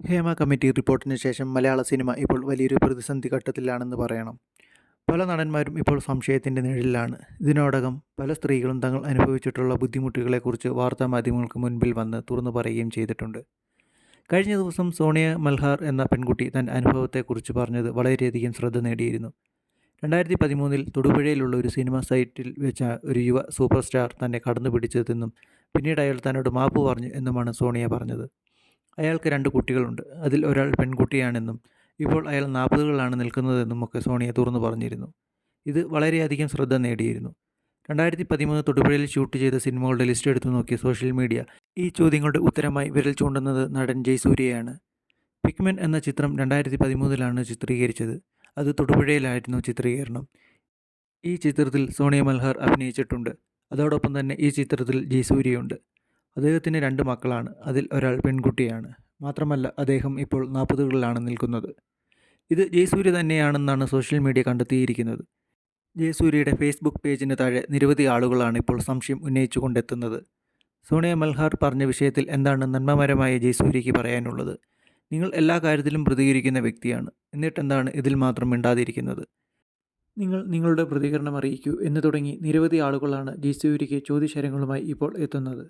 Hema committee റിപ്പോർട്ടിന് ശേഷം മലയാള cinema ഇപ്പോൾ വലിയൊരു പ്രതിസന്ധി ഘട്ടത്തിലാണെന്ന് പറയണം. പല നടന്മാരും ഇപ്പോൾ സംശയത്തിന്റെ നിഴലിലാണ്. ഇതിനോടകം പല സ്ത്രീകളും തങ്ങൾ അനുഭവിച്ചിട്ടുള്ള ബുദ്ധിമുട്ടുകളെക്കുറിച്ച് വാർത്താ മാധ്യമങ്ങൾക്ക് മുൻപിൽ വന്ന് തുറന്നു പറയുകയും ചെയ്തിട്ടുണ്ട്. കഴിഞ്ഞ ദിവസം സോണിയ മൽഹാർ എന്ന പെൺകുട്ടി തന്റെ അനുഭവത്തെക്കുറിച്ച് പറഞ്ഞത് വളരെയധികം ശ്രദ്ധ നേടിയിരുന്നു. രണ്ടായിരത്തി പതിമൂന്നിൽ തൊടുപുഴയിലുള്ള ഒരു സിനിമ സൈറ്റിൽ വെച്ച ഒരു യുവ സൂപ്പർ സ്റ്റാർ തന്നെ കടന്നു പിടിച്ചതെന്നും പിന്നീട് അയാൾ തന്നോട് മാപ്പ് പറഞ്ഞു എന്നുമാണ് സോണിയ പറഞ്ഞത്. അയാൾക്ക് രണ്ട് കുട്ടികളുണ്ട്. അതിൽ ഒരാൾ പെൺകുട്ടിയാണെന്നും ഇപ്പോൾ അയാൾ നാൽപ്പതുകളിലാണ് നിൽക്കുന്നതെന്നും ഒക്കെ സോണിയ തുറന്നു പറഞ്ഞിരുന്നു. ഇത് വളരെയധികം ശ്രദ്ധ നേടിയിരുന്നു. രണ്ടായിരത്തി പതിമൂന്ന് തൊടുപുഴയിൽ ഷൂട്ട് ചെയ്ത സിനിമകളുടെ ലിസ്റ്റ് എടുത്തു നോക്കിയ സോഷ്യൽ മീഡിയ ഈ ചോദ്യങ്ങളുടെ ഉത്തരമായി വിരൽ ചൂണ്ടുന്നത് നടൻ ജയ്സൂര്യയാണ്. പിക്മെൻ എന്ന ചിത്രം രണ്ടായിരത്തി പതിമൂന്നിലാണ് ചിത്രീകരിച്ചത്. അത് തൊടുപുഴയിലായിരുന്നു ചിത്രീകരണം. ഈ ചിത്രത്തിൽ സോണിയ മൽഹാർ അഭിനയിച്ചിട്ടുണ്ട്. അതോടൊപ്പം തന്നെ ഈ ചിത്രത്തിൽ ജയസൂര്യയുണ്ട്. അദ്ദേഹത്തിന് രണ്ട് മക്കളാണ്. അതിൽ ഒരാൾ പെൺകുട്ടിയാണ്. മാത്രമല്ല അദ്ദേഹം ഇപ്പോൾ നാൽപ്പതുകളിലാണ് നിൽക്കുന്നത്. ഇത് ജയസൂര്യ തന്നെയാണെന്നാണ് സോഷ്യൽ മീഡിയ കണ്ടെത്തിയിരിക്കുന്നത്. ജയസൂര്യയുടെ ഫേസ്ബുക്ക് പേജിന് താഴെ നിരവധി ആളുകളാണ് ഇപ്പോൾ സംശയം ഉന്നയിച്ചു കൊണ്ടെത്തുന്നത് സോണിയ മൽഹാർ പറഞ്ഞ വിഷയത്തിൽ എന്താണ് നന്മമരമായ ജയസൂര്യയ്ക്ക് പറയാനുള്ളത്? നിങ്ങൾ എല്ലാ കാര്യത്തിലും പ്രതികരിക്കുന്ന വ്യക്തിയാണ്. എന്നിട്ടെന്താണ് ഇതിൽ മാത്രം മിണ്ടാതിരിക്കുന്നത്? നിങ്ങൾ നിങ്ങളുടെ പ്രതികരണം അറിയിക്കൂ എന്ന് തുടങ്ങി നിരവധി ആളുകളാണ് ജയസൂര്യയ്ക്ക് ചോദ്യശരങ്ങളുമായി ഇപ്പോൾ എത്തുന്നത്.